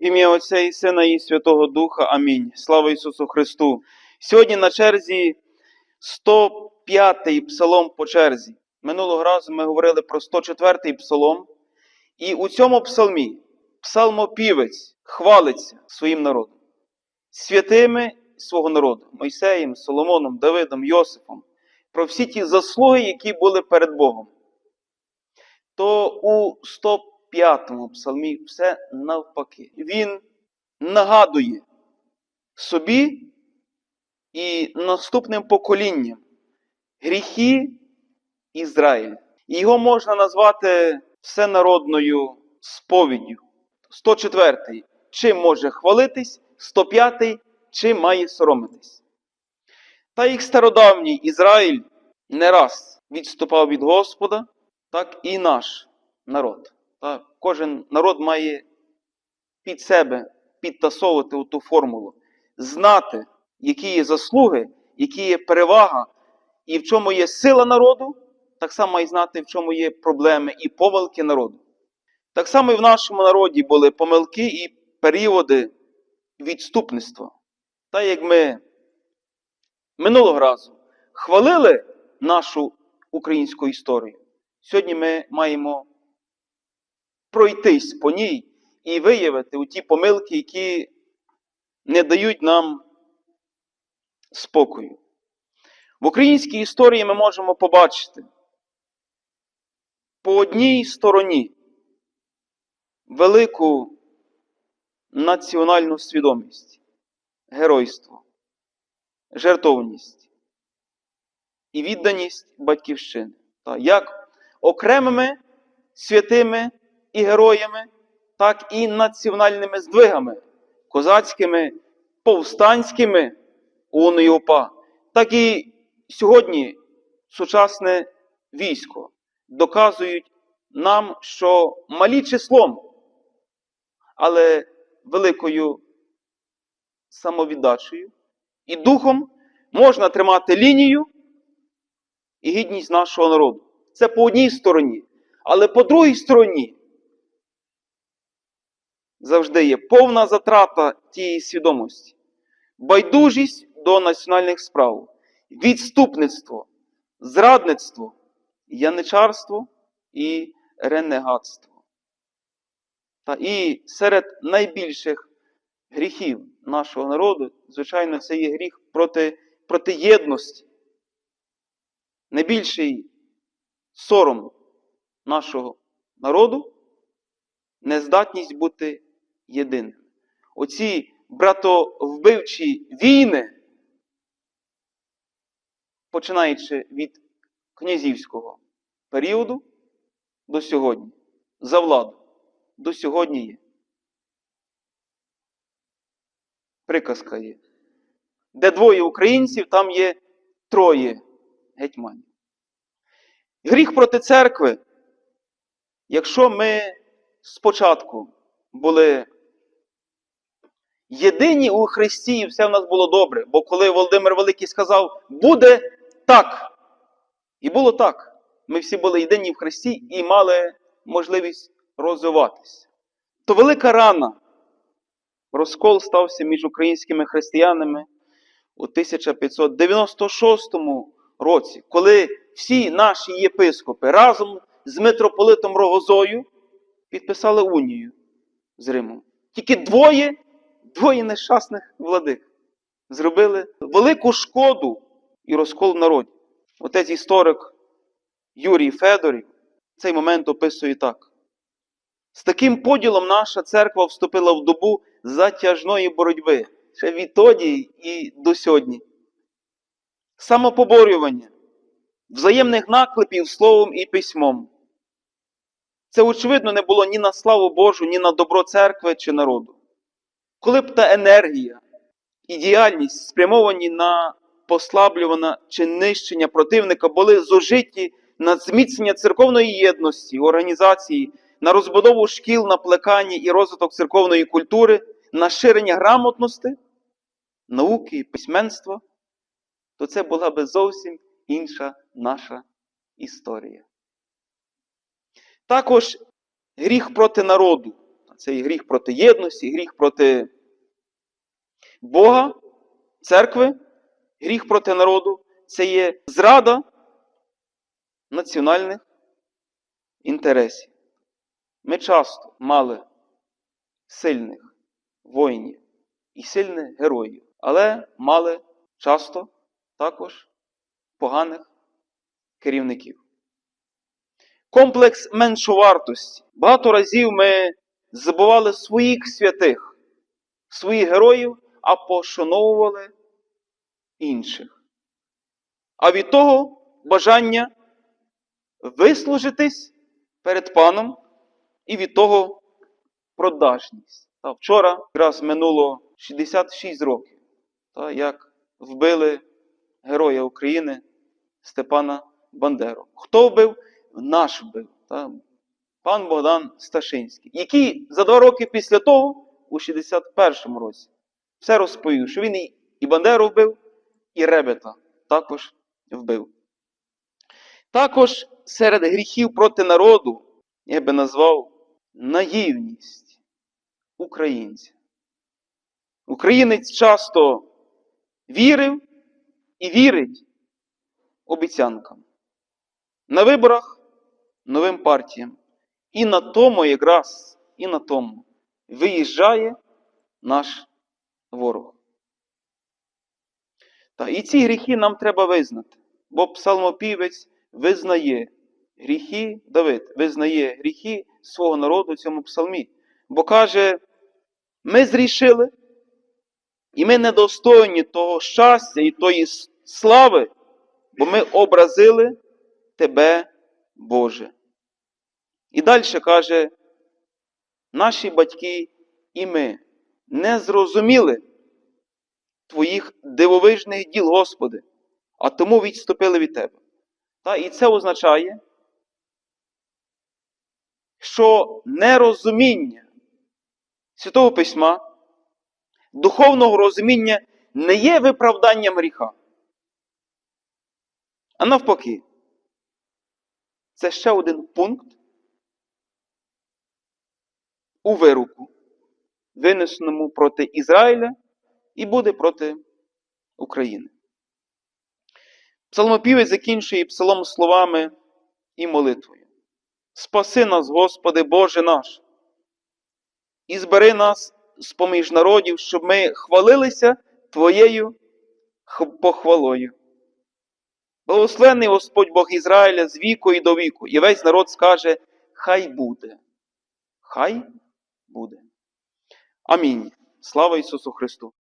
Ім'я Отця і Сина і Святого Духа. Амінь. Слава Ісусу Христу. Сьогодні на черзі 105-й псалом по черзі. Минулого разу ми говорили про 104-й псалом. І у цьому псалмі псалмопівець хвалиться своїм народом, святими свого народу, Мойсеєм, Соломоном, Давидом, Йосифом, про всі ті заслуги, які були перед Богом. То у 105-му псалмі все навпаки. Він нагадує собі і наступним поколінням гріхи Ізраїля. Його можна назвати всенародною сповіддю. 104-й чим може хвалитись, 105-й чим має соромитись. Та як стародавній Ізраїль не раз відступав від Господа, так і наш народ. Та кожен народ має під себе підтасовувати ту формулу, знати, які є заслуги, які є перевага, і в чому є сила народу, так само і знати, в чому є проблеми і помилки народу. Так само і в нашому народі були помилки і періоди відступництва. Та як ми минулого разу хвалили нашу українську історію, сьогодні ми маємо пройтись по ній і виявити у ті помилки, які не дають нам спокою. В українській історії ми можемо побачити по одній стороні велику національну свідомість, геройство, жертовність і відданість батьківщини. Та як окремими святими і героями, так і національними здвигами, козацькими, повстанськими УНО і ОПА, так і сьогодні сучасне військо доказують нам, що малі числом, але великою самовіддачею і духом можна тримати лінію і гідність нашого народу. Це по одній стороні. Але по другій стороні завжди є повна затрата тієї свідомості, байдужість до національних справ, відступництво, зрадництво, яничарство і ренегатство. Та і серед найбільших гріхів нашого народу, звичайно, це є гріх проти, проти єдності. Найбільший сором нашого народу нездатність бути єдиним. Оці братовбивчі війни, починаючи від князівського періоду до сьогодні, за владу, до сьогодні є. Приказка є. Де двоє українців, там є троє гетьманів. Гріх проти церкви, якщо ми спочатку були єдині у Христі, і все в нас було добре. Бо коли Володимир Великий сказав, буде так. І було так. Ми всі були єдині в Христі і мали можливість розвиватися. То велика рана. Розкол стався між українськими християнами у 1596 році, коли всі наші єпископи разом з митрополитом Рогозою підписали унію з Римом. Тільки двоє, двоє нещасних владик зробили велику шкоду і розкол в народі. Отець історик Юрій Федорів цей момент описує так. З таким поділом наша церква вступила в добу затяжної боротьби ще відтоді і до сьогодні. Самопоборювання, взаємних наклепів словом і письмом. Це, очевидно, не було ні на славу Божу, ні на добро церкви чи народу. Коли б та енергія і діяльність, спрямовані на послаблювання чи нищення противника, були зужиті на зміцнення церковної єдності, організації, на розбудову шкіл, на плекання і розвиток церковної культури, на ширення грамотності, науки і письменства, то це була би зовсім інша наша історія. Також гріх проти народу. Це і гріх проти єдності, і гріх проти Бога, церкви, гріх проти народу. Це є зрада національних інтересів. Ми часто мали сильних воїнів і сильних героїв, але мали часто також поганих керівників. Комплекс меншовартості. Багато разів ми забували своїх святих, своїх героїв, а пошановували інших. А від того бажання вислужитись перед паном і від того продажність. Та вчора якраз минуло 66 років, та, як вбили героя України Степана Бандеру. Хто вбив? Наш вбив. Та, пан Богдан Сташинський, який за два роки після того, у 61-му році, все розповів, що він і, Бандеру вбив, і Ребета також вбив. Також серед гріхів проти народу я би назвав наївність українця. Українець часто вірив і вірить обіцянкам. На виборах новим партіям. І на тому якраз, і на тому виїжджає наш ворог. Та і ці гріхи нам треба визнати, бо псалмопівець визнає гріхи, Давид визнає гріхи свого народу в цьому псалмі. Бо каже, ми зрішили, і ми недостойні того щастя і тої слави, бо ми образили Тебе, Боже. І далі каже, наші батьки і ми не зрозуміли Твоїх дивовижних діл, Господи, а тому відступили від Тебе. Та, і це означає, що нерозуміння Святого Письма, духовного розуміння не є виправданням гріха. А навпаки, це ще один пункт у вируку, винесеному проти Ізраїля і буде проти України. Псалмопівець закінчує псалом словами і молитвою. Спаси нас, Господи, Боже наш, і збери нас з поміж народів, щоб ми хвалилися Твоєю похвалою. Благословений Господь Бог Ізраїля з віку і до віку, і весь народ скаже: Хай буде. Хай буде. Амінь. Слава Ісусу Христу!